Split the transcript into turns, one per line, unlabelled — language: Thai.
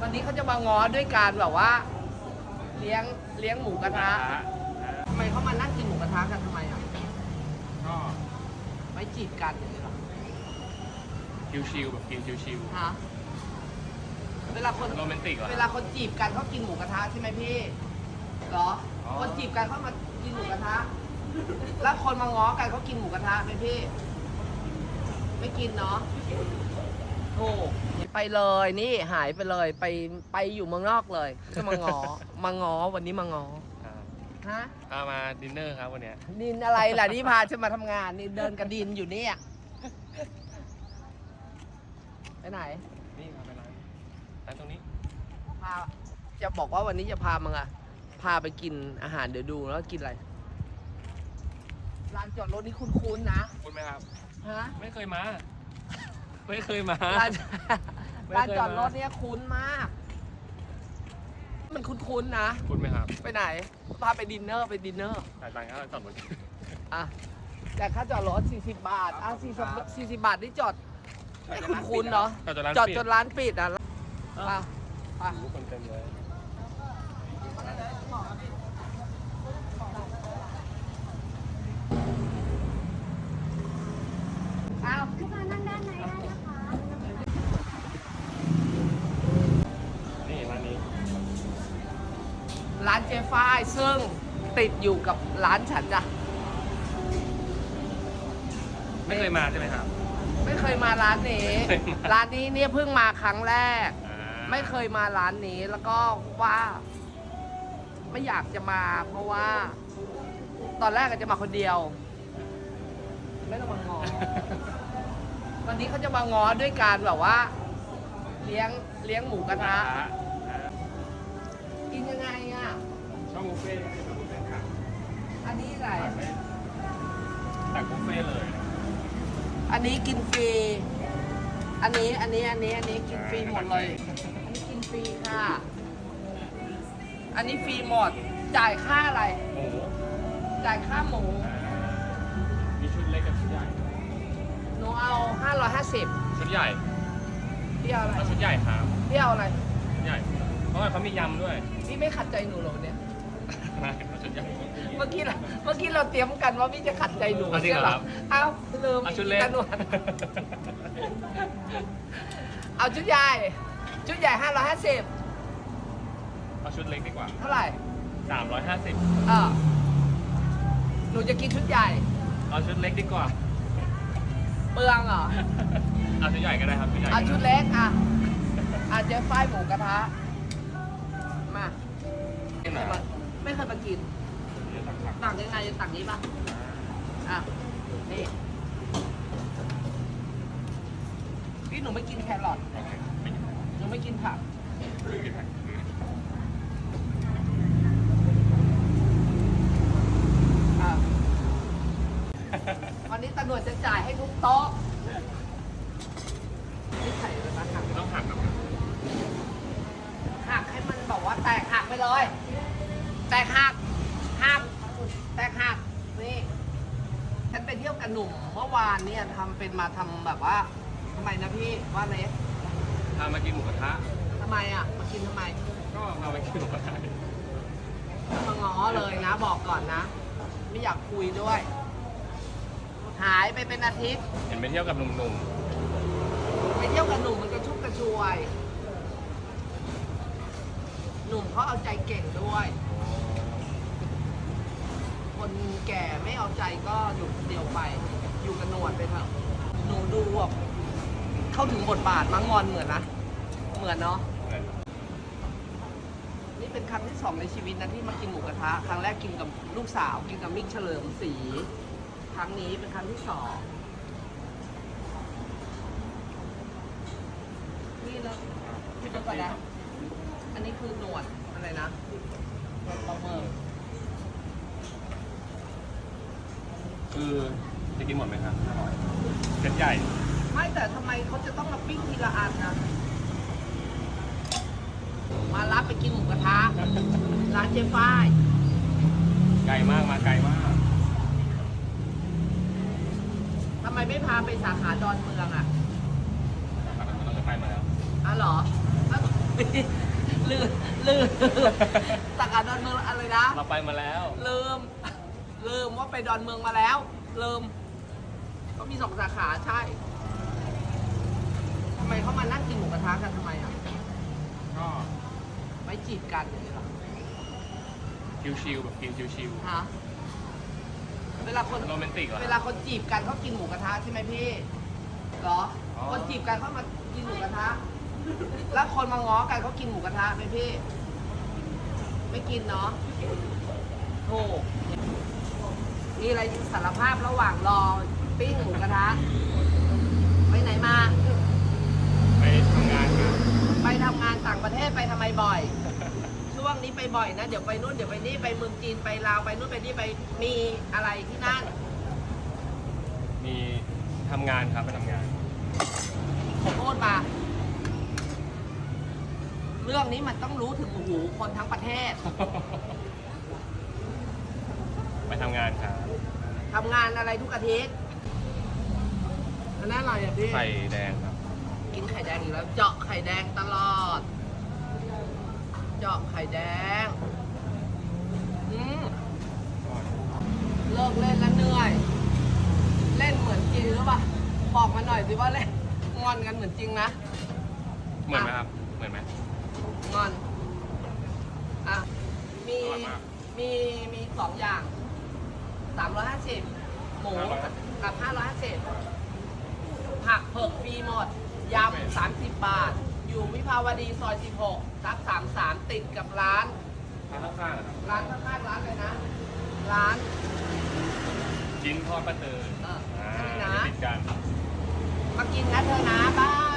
วันนี้เขาจะมาง้อด้วยการแบบว่า เลี้ยงเลี้ยงหมูกระทะทำไมเขามานั่งกินหมูกระทะกันทำไมอะ
ก็
ไม่จีบกันอย่างนี้หรอ
ชิวๆแบบกินชิว
ฮะเวลาคน
ๆโรแมนติกเหรอ
เวลาคนจีบกันเขากินหมูกระทะใช่ไหมพี่เหรอ
อ๋อ
คนจีบกันเขามากินหมูกระทะแล้วคนมาง้อกันเขากินหมูกระทะไหมพี่ ไม่กินเนาะ โอ้ไปเลยนี่หายไปเลยไปไปอยู่เมืองนอกเลยจะมาง้อมาง้อวันนี้มาง้อ
ครับ
ฮะ
พามาดินเนอร์ครับวันเนี้ย
ดินอะไรล่ะที่พาฉันมาทำงานนี่เดินกระดินอยู่เนี่ยไปไหน
นี่พาไปร้านร้านตรงนี้
พาจะบอกว่าวันนี้จะพามังอะพาไปกินอาหารเดี๋ยวดูแล้วกินอะไรร้านจอดรถนี่คุ้นๆนะ
คุณไหมครับ
ฮะ
ไม่เคยมา ไม่เคยมา
ร้าน
ไม่เคยมา
ร้านจอดรถเนี่ยคุ้นมาก มันคุ้นๆนะ
คุณไหมครับ
ไปไหน พาไปดินเนอร์ไปดินเนอร์
จ่ายตังค์ค่าจอดรถ
อะแต่ค่าจอดรถ 40 บาท อะ40 40 บาทนี่จอดไม่คุ้นๆเนาะ
จอดจนร้าน
จอด
ปิด
จนร้านปิดอะอะอะ
โอ้โหคนเต็มเลย
อ้าว
ลูกค้านั่งด้านในได้นะคะ
นี่ร้านนี้
ร้านเจฟ้ายซึ่งติดอยู่กับร้านฉันจ้ะ
ไม่เคยมาใช่ไหมครับ
ไม่เคยมาร้านนี้
ไม่เคยมา
ร้านนี้เนี่ยเพิ่งมาครั้งแรก
อ่า
ไม่เคยมาร้านนี้แล้วก็ว่า ไม่อยากจะมา เพราะว่า ตอนแรกอาจจะมาคนเดียว ไม่ต้องมางอ วันนี้เขาจะมาง้อด้วยการแบบว่า เลี้ยงเลี้ยงหมูกระทะ
อ่า บุฟเฟ่ต์ช่องบุฟเฟ่ต์ครับ
อันนี้อะไร
ตักไม่ตักบุฟเฟ่ต์เลย
อันนี้กินฟรี อันนี้ อันนี้ อันนี้ อันนี้กินฟรีหมดเลย อันนี้กินฟรีค่ะ อันนี้ฟรีหมด จ่ายค่าอะไร
หมู
จ่ายค่าหมู
อ่ามีชุดเล็กกับชุดใหญ่
หนูเอา 550
ชุดใหญ่
พี่เอาอะไร
เอาชุดใหญ่ครับ
พี่เอาอะไร
ชุดใหญ่ เพราะว่าเขามียำด้วย
พี่ไม่ขัดใจหนูเหรอเนี่ย
เอาชุดใหญ่
เมื่อกี้เราเมื่อกี้เราเตรียมกันว่าพี่จะขัดใจหนู
เอาจริงเหรอครับ
เอ้าลืม
เอาชุดเล็ก
กันหนวดเอาชุดใหญ่ ชุดใหญ่550
เอาชุดเล็กดีกว่า
เท่าไหร่
350
เออหนูจะกินชุดใหญ่
เอาชุดเล็กดีกว่า
เปลืองเหรอ
เอาชุดใหญ่ก็ได้ครับชุดใหญ่
เอาชุดเล็กอะอาเจ๊ฝ้ายหมูกระทะ มาไม่เคยมา ไม่เคยมากินตักยังไงตักนี้ปะอะนี่พี่หนูไม่กินแครอท
โอเคไม่กิน
หนูไม่กินผัก
ไม่กินผัก
อะวันนี้ตำรวจจะจ่ายให้ทุกโต๊ะนี่ไข่เลยนะหัก
ต้องหักครับ
หักให้มันบอกว่าแตกหักไปเลย แตกหักหักแตกหักนี่ฉันไปเที่ยวกับหนุ่มเมื่อวานเนี่ยทำเป็นมาทำแบบว่าทำไมนะพี่ว่าเล็ก
พามากินหมูกระทะ
ทำไมอะมากินทำไม
ก็พามากินหมูกระทะ
มาง้อเลยนะบอกก่อนนะ ไม่อยากคุยด้วย หายไปเป็นอาทิตย์
เห็นไปเที่ยวกับหนุ่ม
ไปเที่ยวกับหนุ่มมันกระชุ่มกระชวย หนุ่มเขาเอาใจเก่งด้วย คนแก่ไม่เอาใจก็อยู่เดียวไป อยู่กับหนวดไปเถอะหนูดูแบบเข้าถึงบทบาทมังงอนเหมือนนะ เหมือนเนาะ นี่เป็นครั้งที่สองในชีวิตนะที่มากินหมูกระทะ ครั้งแรกกินกับลูกสาว กินกับมิกเฉลิมศรีครั้งนี้เป็นครั้งที่สองนี่แล้วพี่ก็ก่อนนะ อันนี้คือหนวดอะไรนะหนวดปลาหมึก
คือจะกินหมดไหมครับห้าร้อยเซ็ตใหญ่
ไม่แต่ทำไมเขาจะต้องมาปิ้งทีละอันนะ มารับไปกินหมูกระทะ ร้านเจ๊ฝ้าย
ไกลมากมาไกลมาก
ทำไมไม่พาไปสาขาดอนเมืองอะ
เราจะไปมาแล้ว
อ๋อเหรอลืมลืมสาขาดอนเมืองอะไรนะ
เราไปมาแล้ว
ลืม ลืมว่าไปดอนเมืองมาแล้วลืมเขามีสองสาขาใช่ทำไมเขามานั่งกินหมูกระทะกันทำไมอะ
ก็
ไม่จีบกันอย่างนี้เหรอ
ชิวๆแบบกินชิว
ฮะเวลาคน
ๆโรแมนติกเหรอ
เวลาคนจีบกันเขากินหมูกระทะใช่ไหมพี่เหรอ
อ๋อ
คนจีบกันเขามากินหมูกระทะ แล้วคนมาง้อกันเขากินหมูกระทะไหมพี่ ไม่กินเนาะโธ่ มีอะไรสารภาพระหว่างรอปิ้งหมูกระทะไปไหนมา
ไปทำงานกัน
ไปทำงานต่างประเทศไปทำไมบ่อย ช่วงนี้ไปบ่อยนะ เดี๋ยวไปนู่นเดี๋ยวไปนี่ไปเมืองจีนไปลาวไปนู่นไปนี่ไปมีอะไรที่นั่น
มีทำงานครับไปทำงาน
ขอโทษมา เรื่องนี้มันต้องรู้ถึงหูคนทั้งประเทศ
ไปทำงานครับ
ทำงานอะไรทุกอาทิตย์อันนั้นอะไรอะพี่
ไข่แดงครับ
กินไข่แดงอีกแล้ว เจาะไข่แดงตลอด เจาะไข่แดง อืมเลิกเล่นแล้วเหนื่อย เล่นเหมือนจริงหรือเปล่า บอกมาหน่อยสิว่าเล่นงอนกันเหมือนจริงนะ
เหมือนไหมครับ เหมือนไหม
งอน อะ มี
อร่อยมาก
มี มีสองอย่าง สามร้อยห้าสิบหมู
550
กับห้าร้อยห้าสิบผักเผือกฟรีหมดยำสามสิบบาท อยู่วิภาวดีซอยสิบหกทับสามสามติดกับร้าน
ทานข้างๆนะครับ
ร้านข้างๆร้านเลยนะ ร้าน
ชิ้นทอดปลาเตย
เออ
อ่า
อันนี้นะ
ติดกัน
มากินนะเธอนะบา